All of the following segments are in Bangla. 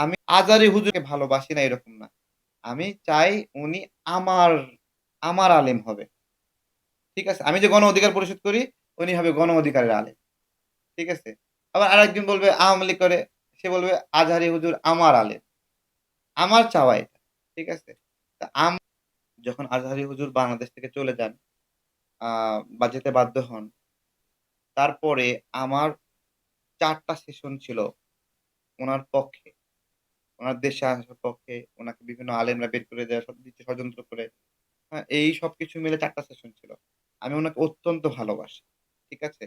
আমি আজারি হুজুরকে ভালোবাসি না এরকম না। আমি চাই উনি আমার, আমার আলেম হবে। ঠিক আছে? আমি যে গণ অধিকার পরিশোধ করি, উনি হবে গণ অধিকারের আলেম। ঠিক আছে? আবার আরেকজন বলবে আওয়ামী লীগ করে, সে বলবে আজহারি হুজুর আমার আলেম। আমার চাওয়া এটা। ঠিক আছে? তা আম যখন আজহারি হুজুর বাংলাদেশ থেকে চলে যান, বা যেতে বাধ্য হন। তারপরে আমার চারটা সেশন ছিল ওনার পক্ষে। উনার দেশে আসার পক্ষে, ওনাকে বিভিন্ন আলেমরা বের করে দেওয়া, সবকিছু ষড়যন্ত্র করে। হ্যাঁ? এই সবকিছু মিলে ৪ টা সেশন ছিল। আমি ওনাকে অত্যন্ত ভালোবাসি। ঠিক আছে?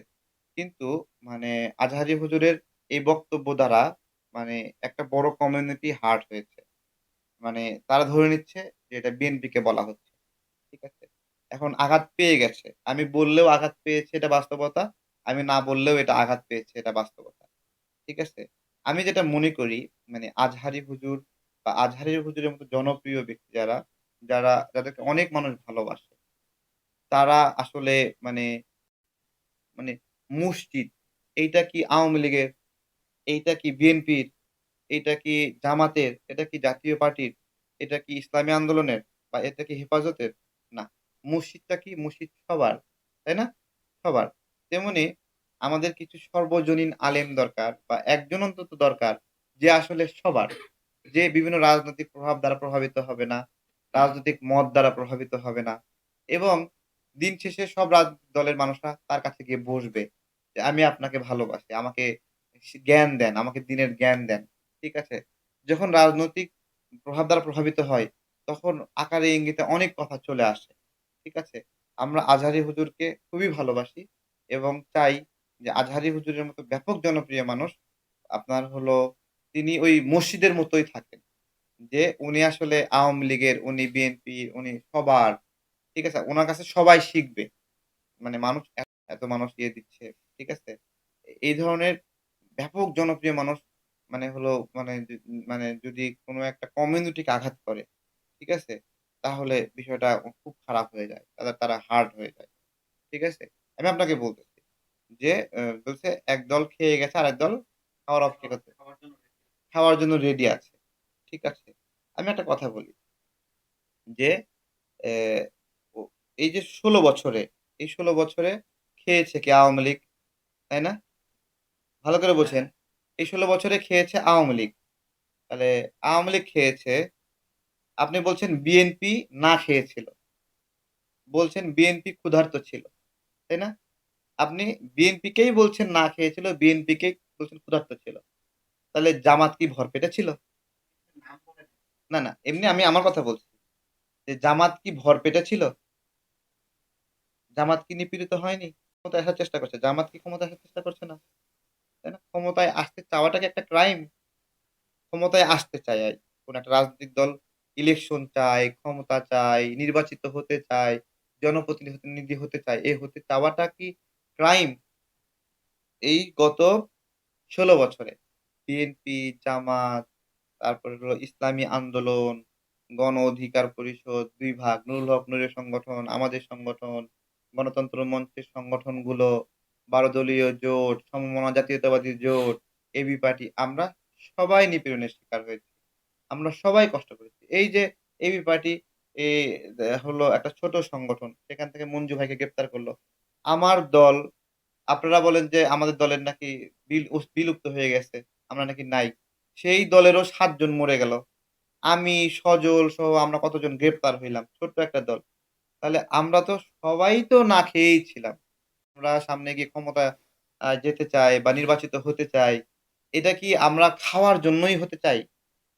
কিন্তু মানে আজহারি হুজুরের এই বক্তব্য দ্বারা মানে একটা বড় কমিউনিটি হার্ট হয়েছে। মানে তারা ধরে নিচ্ছে যে এটা বিএনপিকে বলা হচ্ছে। ঠিক আছে? এখন আঘাত পেয়ে গেছে। আমি বললেও আঘাত পেয়েছে এটা বাস্তবতা। আমি না বললেও এটা আঘাত পেয়েছে এটা বাস্তবতা। ঠিক আছে? আমি যেটা মনে করি মানে আজহারি হুজুর বা আজহারি হুজুরের মতো জনপ্রিয় ব্যক্তি যারা, যারা যাদেরকে অনেক মানুষ ভালোবাসে। তারা আসলে মানে, মানে মসজিদ এইটা কি আওয়ামী লীগের, এইটা কি বিএনপির, এটা কি জামাতের, এটা কি জাতীয় পার্টির, এটা কি ইসলামী আন্দোলনের বা এটা কি হেফাজতের? না। মসজিদটা কি? মসজিদ সবার। তাই না? সবার। তেমনি আমাদের কিছু সর্বজনীন আলেম দরকার বা একজন অন্তত দরকার যে আসলে সবার। যে বিভিন্ন রাজনৈতিক প্রভাব দ্বারা প্রভাবিত হবে না, রাজনৈতিক মত দ্বারা প্রভাবিত হবে না এবং দিন শেষে সব রাজনৈতিক দলের মানুষরা তার কাছে গিয়ে বসবে। যে আমি আপনাকে ভালোবাসি। আমাকে জ্ঞান দেন, আমাকে দিনের জ্ঞান দেন। ঠিক আছে? যখন রাজনৈতিক প্রভাব দ্বারা প্রভাবিত হয়, তখন আকারে ইঙ্গিতে অনেক কথা চলে আসে। ঠিক আছে? আমরা আজহারি হুজুরকে খুবই ভালোবাসি এবং চাই যে আজহারি হুজুরের মতো ব্যাপক জনপ্রিয় মানুষ আপনার হলো তিনি ওই মসজিদের মতোই থাকেন। যে উনি আসলে আওয়ামী লীগের, উনি বিএনপি উনি সবার। ঠিক আছে? ওনার কাছে সবাই শিখবে। মানে মানুষ এত মানুষ ইয়ে দিচ্ছে। ঠিক আছে? এই ধরনের ব্যাপক জনপ্রিয় মানুষ মানে হলো মানে মানে যদি কোনো একটা কমিউনিটিকে আঘাত করে, ঠিক আছে? তাহলে বিষয়টা খুব খারাপ হয়ে যায়। তারা তারা হার্ট হয়ে যায়। ঠিক আছে? আমি আপনাকে বলতেছি যে বলছে এক দল খেয়ে গেছে, আরেক দল খাওয়ার অপেক্ষা করতেছে। খাওয়ার জন্য রেডি আছে। ঠিক আছে? আমি একটা কথা বলি। যে এই যে ১৬ বছরে, এই ১৬ বছরে খেয়েছে কে? আওয়ামী লীগ। তাই না? ভালো করে বোঝেন। এই ১৬ বছরে খেয়েছে আওয়ামী লীগ। তাহলে আওয়ামী লীগ খেয়েছে। আপনি বলছেন বিএনপি না খেয়েছিল। বলছেন বিএনপি ক্ষুধার্ত ছিল। তাই না? আপনি বিএনপিকেই বলছেন না খেয়েছিল, বিএনপিকেই বলছেন ক্ষুধার্ত ছিল। তাহলে জামাত কি ভরপেটে ছিল? না, না। এমনি আমি আমার কথা বলছি। যে জামাত কি ভরপেটে ছিল? জামাত কি নিপীড়িত হয়নি? ক্ষমতায় আসার চেষ্টা করছে। জামাত কি ক্ষমতায় আসার চেষ্টা করছে না? তাই না? ক্ষমতায় আসতে চাওয়াটা কি একটা ক্রাইম? ক্ষমতায় আসতে চায় কোন একটা রাজনৈতিক দল ইলেকশন চায়, ক্ষমতা চায়, নির্বাচিত হতে চায়, জনপ্রতিনিধি হতে চায়। এ হতে চাওয়াটা কি ক্রাইম? এই গত ১৬ বছরে বিএনপি, জামাত, তারপরে হলো ইসলামী আন্দোলন, গণ অধিকার পরিষদ ২ ভাগ, নুরুল হক নূরের সংগঠন, আমাদের সংগঠন, গণতন্ত্র মঞ্চের সংগঠনগুলো, ১২ দলীয় জোট, সমমনা জাতীয়তাবাদী জোট, এবি পার্টি আমরা সবাই নিপীড়নের শিকার হয়েছি। আমরা সবাই কষ্ট করেছি। এই যে এবি পার্টি এ হলো একটা ছোট সংগঠন। সেখান থেকে মঞ্জু ভাইকে গ্রেপ্তার করল। আমার দল আপনারা বলেন যে আমাদের দলের নাকি বিল বিলুপ্ত হয়ে গেছে। আমরা নাকি নাই। সেই দলেরও সাতজন মরে গেল। আমি, সজল সহ আমরা কতজন গ্রেপ্তার হইলাম। ছোট্ট একটা দল। তাহলে আমরা তো সবাই তো না খেয়েই ছিলাম। আমরা সামনে গিয়ে ক্ষমতা যেতে চাই বা নির্বাচিত হতে চাই। এটা কি আমরা খাওয়ার জন্যই হতে চাই?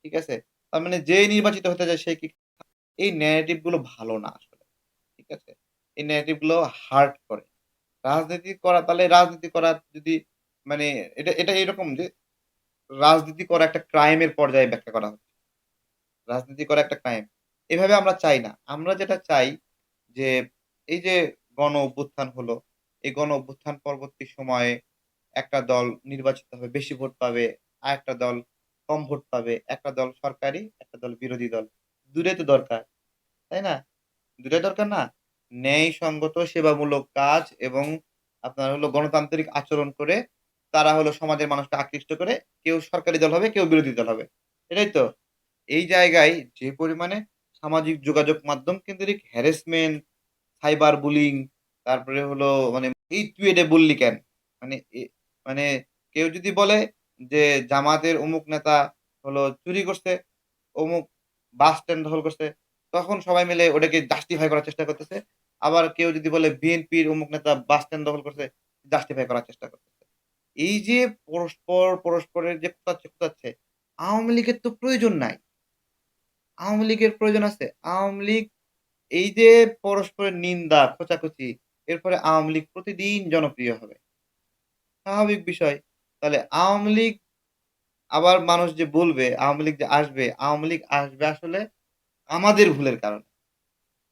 ঠিক আছে? তার মানে যে নির্বাচিত হতে চায় সে কি এই ন্যারেটিভগুলো ভালো না আসলে। ঠিক আছে? এই ন্যারেটিভগুলো হার্ট করে। রাজনীতি করা তাহলে রাজনীতি করা যদি মানে এটা এটা এরকম যে রাজনীতি করা একটা ক্রাইমের পর্যায়ে ব্যাখ্যা করা হচ্ছে। রাজনীতি করা একটা ক্রাইম। এভাবে আমরা চাই না। আমরা যেটা চাই যে এই যে গণ অভ্যুত্থান হলো, এই গণ অভ্যুত্থান পরবর্তী সময়ে একটা দল নির্বাচিত হবে, বেশি ভোট পাবে, আরেকটা দল কম ভোট পাবে। একটা দল সরকারি, একটা দল বিরোধী দল। ২ টাই তো দরকার। তাই না? ২ টাই দরকার না? ন্যায়সঙ্গত সেবামূলক কাজ এবং আপনার হলো গণতান্ত্রিক আচরণ করে তারা হলো সমাজের মানুষকে আকৃষ্ট করে কেউ সরকারি দল হবে, কেউ বিরোধী দল হবে। এটাই তো। এই জায়গায় যে পরিমাণে সামাজিক যোগাযোগ মাধ্যম কেন্দ্রিক হ্যারাসমেন্ট, সাইবার বুলিং তারপরে হলো মানে এই এটা বললি কেন? মানে মানে কেউ যদি বলে যে জামাতের অমুক নেতা হলো চুরি করছে, অমুক বাস স্ট্যান্ড দখল করছে, তখন সবাই মিলে ওটাকে জাস্টিফাই করার চেষ্টা করতেছে। আবার কেউ যদি বলে বিএনপির অমুক নেতা বাস স্ট্যান্ড দখল করছে, জাস্টিফাই করার চেষ্টা করতেছে। এই যে পরস্পর পরস্পরের যে খোঁচাচ্ছে, খোঁচাচ্ছে, আওয়ামী লীগের তো প্রয়োজন নাই। আওয়ামী লীগের প্রয়োজন আছে। আওয়ামী লীগ এই যে পরস্পরের নিন্দা, খোঁচাখুচি, এরপরে আওয়ামী লীগ প্রতিদিন জনপ্রিয় হবে। স্বাভাবিক বিষয়। তাহলে আওয়ামী লীগ আবার মানুষ যে বলবে, আওয়ামী লীগ যে আসবে, আওয়ামী লীগ আসবে আসলে আমাদের ভুলের কারণে।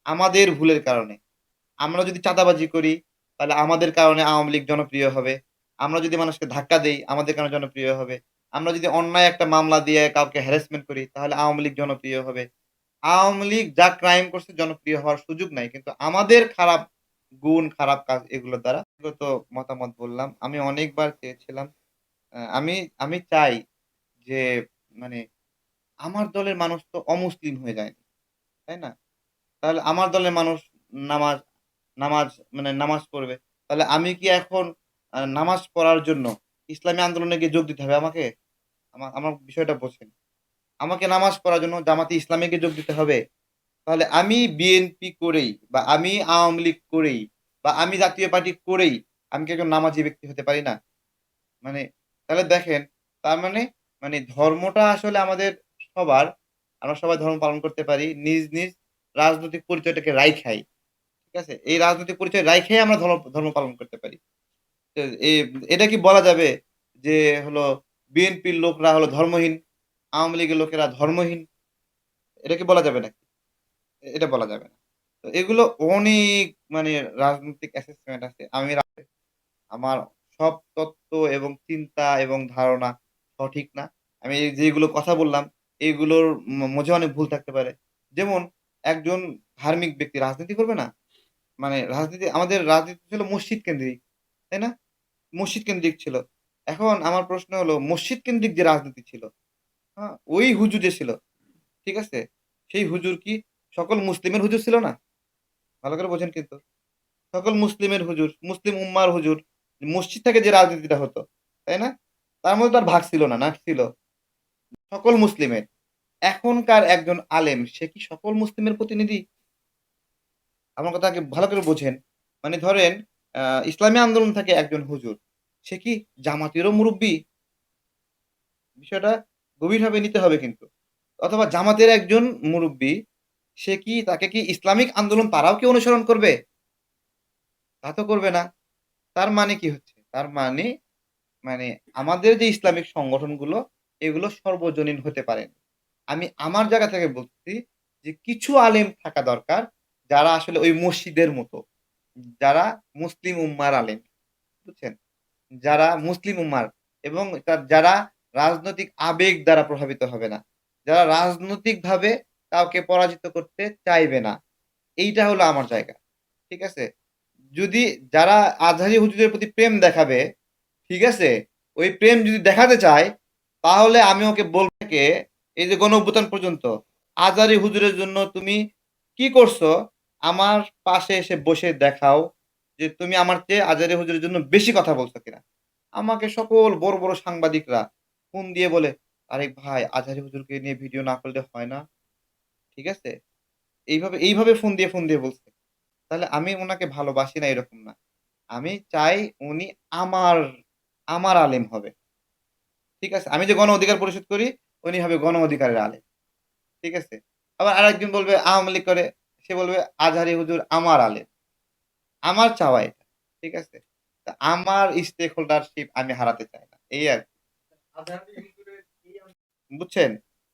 আমাদের ভুলের কারণে। আমরা যদি চাঁদাবাজি করি, তাহলে আমাদের কারণে আওয়ামী লীগ জনপ্রিয় হবে। আমরা যদি মানুষকে ধাক্কা দেই, আমাদের কারণে জনপ্রিয় হবে। আমরা যদি অন্যায় একটা মামলা দিয়ে কাউকে হ্যারাসমেন্ট করি, তাহলে আওয়ামী লীগ জনপ্রিয় হবে। আওয়ামী লীগ যা ক্রাইম করছে জনপ্রিয় হওয়ার সুযোগ নাই। কিন্তু আমাদের খারাপ গুণ, খারাপ কাজ এগুলোর দ্বারা ব্যক্তিগত মতামত বললাম। আমি অনেকবার চেয়েছিলাম আমি আমি চাই যে মানে আমার দলের মানুষ তো অমুসলিম হয়ে যায়নি। তাই না? তাহলে আমার দলের মানুষ নামাজ নামাজ মানে নামাজ পড়বে। তাহলে আমি কি এখন নামাজ পড়ার জন্য ইসলামী আন্দোলনে গিয়ে যোগ দিতে হবে আমাকে? আমা আমার বিষয়টা বোঝেন। আমাকে নামাজ পড়ার জন্য জামাতে ইসলামে গিয়ে যোগ দিতে হবে? তাহলে আমি বিএনপি করেই বা আমি আওয়ামী লীগ করেই বা আমি জাতীয় পার্টি করেই আমি কি একজন নামাজি ব্যক্তি হতে পারি না? মানে তাহলে দেখেন তার মানে, মানে ধর্মটা আসলে আমাদের সবার। আমরা সবাই ধর্ম পালন করতে পারি। নিজ, নিজ রাজনৈতিক পরিচয়টাকে রাইখাই। ঠিক আছে? এই রাজনৈতিক পরিচয় রাইখাই আমরা ধর্ম ধর্ম পালন করতে পারি। এটা কি বলা যাবে যে হলো বিএনপির লোকরা হলো ধর্মহীন, আওয়ামী লীগের লোকেরা ধর্মহীন? এটা কি বলা যাবে নাকি? এটা বলা যাবে না। তো এগুলো অনেক মানে রাজনৈতিক অ্যাসেসমেন্ট আছে। আমি আমার সব তত্ত্ব এবং চিন্তা এবং ধারণা সঠিক না। আমি যেগুলো কথা বললাম, এগুলোর ম মঝে অনেক ভুল থাকতে পারে। যেমন একজন ধার্মিক ব্যক্তি রাজনীতি করবে না? মানে রাজনীতি আমাদের রাজনীতি ছিল মসজিদ কেন্দ্রিক। তাই না? মসজিদ কেন্দ্রিক ছিল। এখন আমার প্রশ্ন হলো মসজিদ কেন্দ্রিক যে রাজনীতি ছিল, হ্যাঁ? ওই হুজুর যে ছিল, ঠিক আছে? সেই হুজুর কি সকল মুসলিমের হুজুর ছিল না? ভালো করে বোঝেন কিন্তু। সকল মুসলিমের হুজুর, মুসলিম উম্মার হুজুর, মসজিদ থেকে যে রাজনীতিটা হতো, তাই না? তার মধ্যে তো আর ভাগ ছিল না, না ছিল? সকল মুসলিমের। এখনকার একজন আলেম সে কি সকল মুসলিমের প্রতিনিধি? আমার কথা ভালো করে বোঝেন। মানে ধরেন ইসলামী আন্দোলন থেকে একজন হুজুর, সে কি জামাতেরও মুরুব্বি? বিষয়টা গভীরভাবে নিতে হবে কিন্তু। অথবা জামাতের একজন মুরুব্বি, সে কি তাকে কি ইসলামিক আন্দোলন তারাও কি অনুসরণ করবে? তা তো করবে না। তার মানে কি হচ্ছে? তার মানে, মানে আমাদের যে ইসলামিক সংগঠনগুলো, এগুলো সর্বজনীন হতে পারে না। আমি আমার জায়গা থেকে বলছি যে কিছু আলেম থাকা দরকার, যারা আসলে ওই মসজিদের মতো। যারা মুসলিম উম্মার আলেম। বুঝছেন? যারা মুসলিম উম্মার এবং তা যারা রাজনৈতিক আবেগ দ্বারা প্রভাবিত হবে না। যারা রাজনৈতিকভাবে কাউকে পরাজিত করতে চাইবে না। এইটা হলো আমার জায়গা। ঠিক আছে? যদি যারা আজহারি হুজুরের প্রতি প্রেম দেখাবে, ঠিক আছে? ওই প্রেম যদি দেখাতে চায়, তাহলে আমি ওকে বলব এই যে গণঅভ্যুত্থান পর্যন্ত আজহারি হুজুরের জন্য তুমি কি করছ? আমার পাশে এসে বসে দেখাও যে তুমি আমার চেয়ে আজহারি হুজুরের জন্য বেশি কথা বলছো কিনা। আমাকে সকল বড়, বড় সাংবাদিকরা ফোন দিয়ে বলে, "আরেক ভাই আজহারি হুজুরকে নিয়ে ভিডিও না করলে হয় না।" ঠিক আছে? এইভাবে, এইভাবে ফোন দিয়ে, ফোন দিয়ে বলছে। তাহলে আমি ওনাকে ভালোবাসি না এরকম না। আমি চাই উনি আমার, আমার আলেম হবে। ঠিক আছে? আমি যে গণ অধিকার পরিশোধ করি, উনি হবে গণ অধিকারের আলেম। ঠিক আছে? আবার আরেকজন বলবে আওয়ামী লীগ করে, সে বলবে আজহারি হুজুর আমার আলেম। আমার চাওয়া এটা। ঠিক আছে? তা আমার স্টেক হোল্ডারশিপ আমি হারাতে চাই না। এই আর বুঝছেন?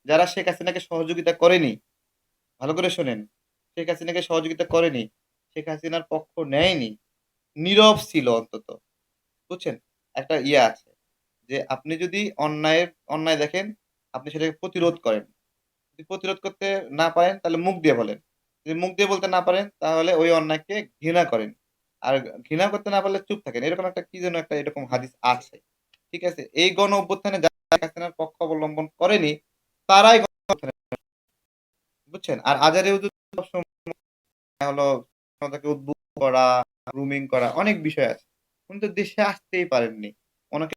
যারা শেখ হাসিনাকে সহযোগিতা করেনি, ভালো করে শোনেন। শেখ হাসিনাকে সহযোগিতা করেনি, শেখ হাসিনার পক্ষ নেয়নি, নীরব ছিল অন্তত। বুঝছেন? একটা ইয়ে আছে যে আপনি যদি অন্যায়ের অন্যায় দেখেন, আপনি সেটাকে প্রতিরোধ করেন। যদি প্রতিরোধ করতে না পারেন তাহলে মুখ দিয়ে বলেন। যদি মুখ দিয়ে বলতে না পারেন তাহলে ওই অন্যায়কে ঘৃণা করেন। আর ঘৃণা করতে না পারলে চুপ থাকেন। এরকম একটা কি যেন একটা এরকম হাদিস আছে। ঠিক আছে? এই গণ অভ্যুত্থানে যারা পক্ষ অবলম্বন করেনি, তারাই বুঝছেন? আর আজারে হলো তাদেরকে উদ্বুদ্ধ করা, গ্রুমিং করা অনেক বিষয় আছে। উনি তো দেশে আসতেই পারেননি। ওনাকে